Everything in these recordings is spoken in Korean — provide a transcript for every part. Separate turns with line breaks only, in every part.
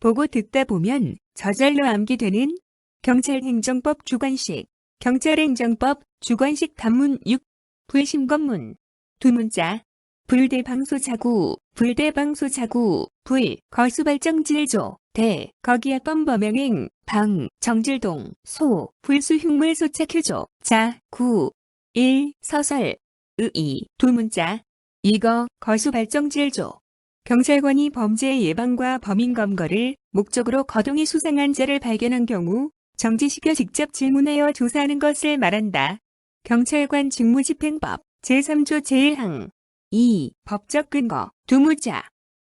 보고 듣다 보면 저절로 암기되는 경찰행정법 주관식, 경찰행정법 주관식 단문 6, 불심검문, 두 문자, 불대방소자구, 불대방소자구, 불, 거수발정질조, 대, 거기압범 범행행, 방, 정질동, 소, 불수흉물 소착휴조, 자, 구, 일, 서설, 의 이, 두 문자, 이거, 거수발정질조. 경찰관이 범죄 예방과 범인 검거를 목적으로 거동이 수상한 자를 발견한 경우 정지시켜 직접 질문하여 조사하는 것을 말한다. 경찰관 직무집행법 제3조 제1항 2. 법적 근거 두 문자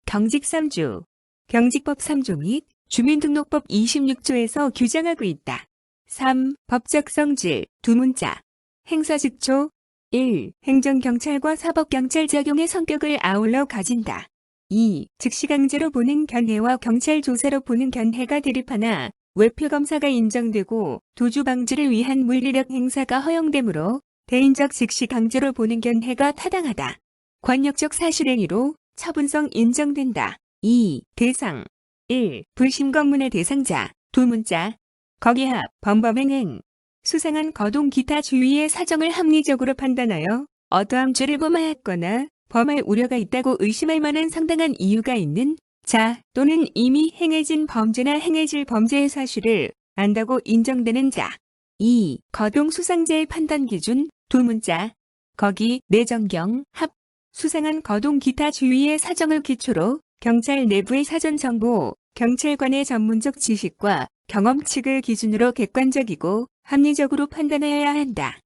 경직 3주 경직법 3조 및 주민등록법 26조에서 규정하고 있다. 3. 법적 성질 두 문자 행사직초 1. 행정경찰과 사법경찰 적용의 성격을 아울러 가진다. 2. 즉시 강제로 보는 견해와 경찰 조사로 보는 견해가 대립하나 외표검사가 인정되고 도주 방지를 위한 물리력 행사가 허용되므로 대인적 즉시 강제로 보는 견해가 타당하다. 관역적 사실행위로 처분성 인정된다. 2. 대상 1. 불심검문의 대상자 두 문자 거기합 범범행행 수상한 거동 기타 주위의 사정을 합리적으로 판단하여 어떠한 죄를 범하였거나 범할 우려가 있다고 의심할 만한 상당한 이유가 있는 자 또는 이미 행해진 범죄나 행해질 범죄의 사실을 안다고 인정되는 자. 2. 거동 수상자의 판단 기준 두 문자 거기 내정경 합 수상한 거동 기타 주위의 사정을 기초로 경찰 내부의 사전 정보, 경찰관의 전문적 지식과 경험칙을 기준으로 객관적이고 합리적으로 판단해야 한다.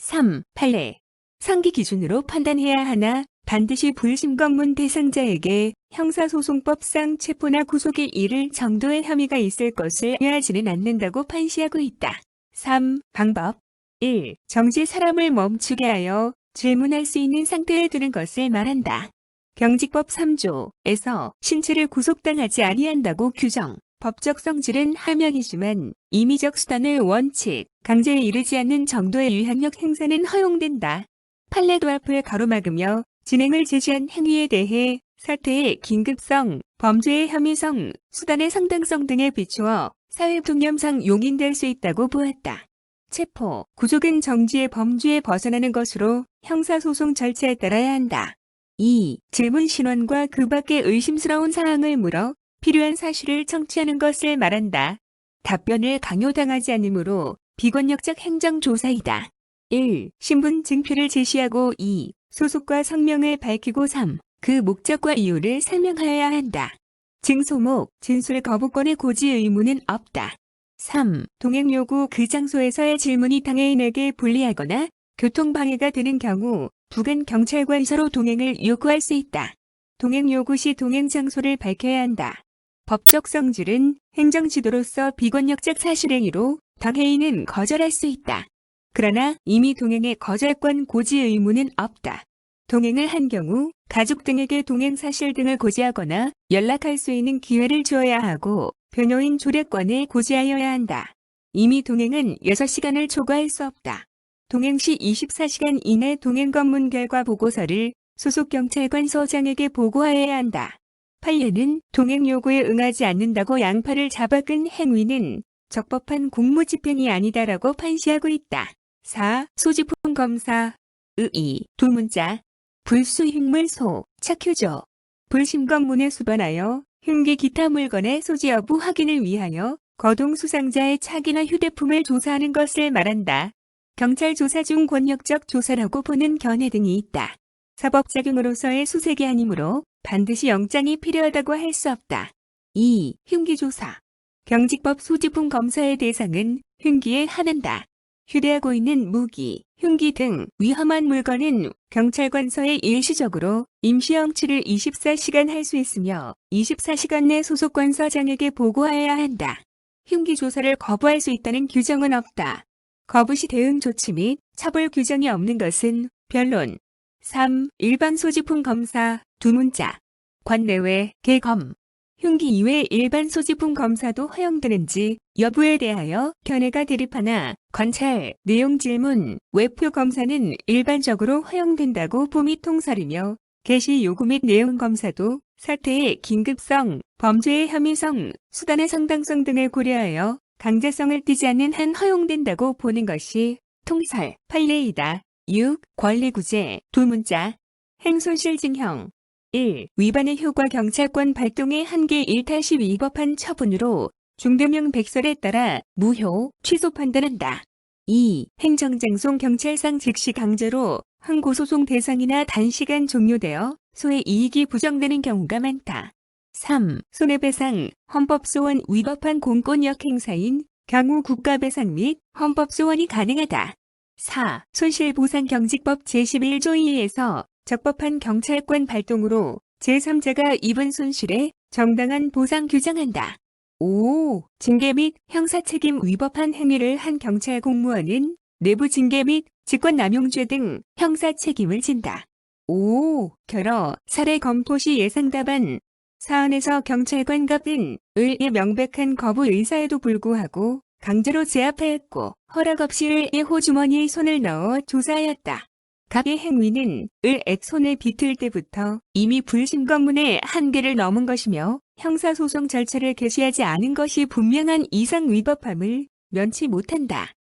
3. 판례. 상기 기준으로 판단해야 하나 반드시 불심검문 대상자에게 형사소송법상 체포나 구속에 이를 정도의 혐의가 있을 것을 의하지는 않는다고 판시하고 있다. 3. 방법 1. 정지 사람을 멈추게 하여 질문할 수 있는 상태에 두는 것을 말한다. 경직법 3조에서 신체를 구속당하지 아니한다고 규정. 법적 성질은 하명이지만 임의적 수단을 원칙, 강제에 이르지 않는 정도의 유향력 행사는 허용된다. 판례도 앞을 가로막으며 진행을 제시한 행위에 대해 사태의 긴급성, 범죄의 혐의성, 수단의 상당성 등에 비추어 사회 통념상 용인될 수 있다고 보았다. 체포, 구속은 정지의 범주에 벗어나는 것으로 형사소송 절차에 따라야 한다. 2. 질문 신원과 그 밖의 의심스러운 사항을 물어 필요한 사실을 청취하는 것을 말한다. 답변을 강요당하지 않으므로 비권력적 행정조사이다. 1. 신분 증표를 제시하고 2. 소속과 성명을 밝히고 3. 그 목적과 이유를 설명하여야 한다. 증소목, 진술 거부권의 고지 의무는 없다. 3. 동행 요구 그 장소에서의 질문이 당해인에게 불리하거나 교통방해가 되는 경우 부근 경찰관 서로 동행을 요구할 수 있다. 동행 요구 시 동행 장소를 밝혀야 한다. 법적 성질은 행정지도로서 비권력적 사실행위로 당해인은 거절할 수 있다. 그러나 이미 동행의 거절권 고지 의무는 없다. 동행을 한 경우 가족 등에게 동행 사실 등을 고지하거나 연락할 수 있는 기회를 주어야 하고 변호인 조례권에 고지하여야 한다. 이미 동행은 6시간을 초과할 수 없다. 동행 시 24시간 이내 동행 검문 결과 보고서를 소속 경찰관 서장에게 보고하여야 한다. 판례는 동행 요구에 응하지 않는다고 양팔을 잡아끈 행위는 적법한 공무집행이 아니다라고 판시하고 있다. 4. 소지품 검사 의의 두 문자 불수흉물소 착휴조 불심검문에 수반하여 흉기 기타 물건의 소지 여부 확인을 위하여 거동 수상자의 차기나 휴대품을 조사하는 것을 말한다. 경찰 조사 중 권력적 조사라고 보는 견해 등이 있다. 사법작용으로서의 수색이 아니므로 반드시 영장이 필요하다고 할 수 없다. 2. 흉기조사 경직법 소지품 검사의 대상은 흉기에 한한다. 휴대하고 있는 무기, 흉기 등 위험한 물건은 경찰관서에 일시적으로 임시영치를 24시간 할 수 있으며 24시간 내 소속관서장에게 보고하여야 한다. 흉기 조사를 거부할 수 있다는 규정은 없다. 거부 시 대응 조치 및 처벌 규정이 없는 것은 변론. 3. 일반 소지품 검사 두 문자 관내외 개검 흉기 이외 일반 소지품 검사도 허용되는지 여부에 대하여 견해가 대립하나 관찰, 내용 질문, 외표 검사는 일반적으로 허용된다고 봄이 통설이며 개시 요구 및 내용 검사도 사태의 긴급성, 범죄의 혐의성, 수단의 상당성 등을 고려하여 강제성을 띠지 않는 한 허용된다고 보는 것이 통설, 판례이다. 6. 권리구제, 두 문자, 행손실징형 1. 위반의 효과 경찰권 발동의 한계 1탈시 위법한 처분으로 중대명 백설에 따라 무효, 취소 판단한다. 2. 행정장송 경찰상 즉시 강제로 항고소송 대상이나 단시간 종료되어 소의 이익이 부정되는 경우가 많다. 3. 손해배상, 헌법소원 위법한 공권력 행사인 경우 국가배상 및 헌법소원이 가능하다. 4. 손실보상경직법 제11조 2에서 적법한 경찰권 발동으로 제3자가 입은 손실에 정당한 보상 규정한다. 5. 징계 및 형사책임 위법한 행위를 한 경찰 공무원은 내부 징계 및 직권남용죄 등 형사책임을 진다. 5. 결어, 살해 검토 시 예상 답안. 사안에서 경찰관 갑은 을의 명백한 거부 의사에도 불구하고 강제로 제압하였고 허락 없이 을의 호주머니에 손을 넣어 조사하였다. 갑의 행위는 을의 손을 비틀 때부터 이미 불신검문의 한계를 넘은 것이며 형사소송 절차를 개시하지 않은 것이 분명한 이상 위법함을 면치 못한다.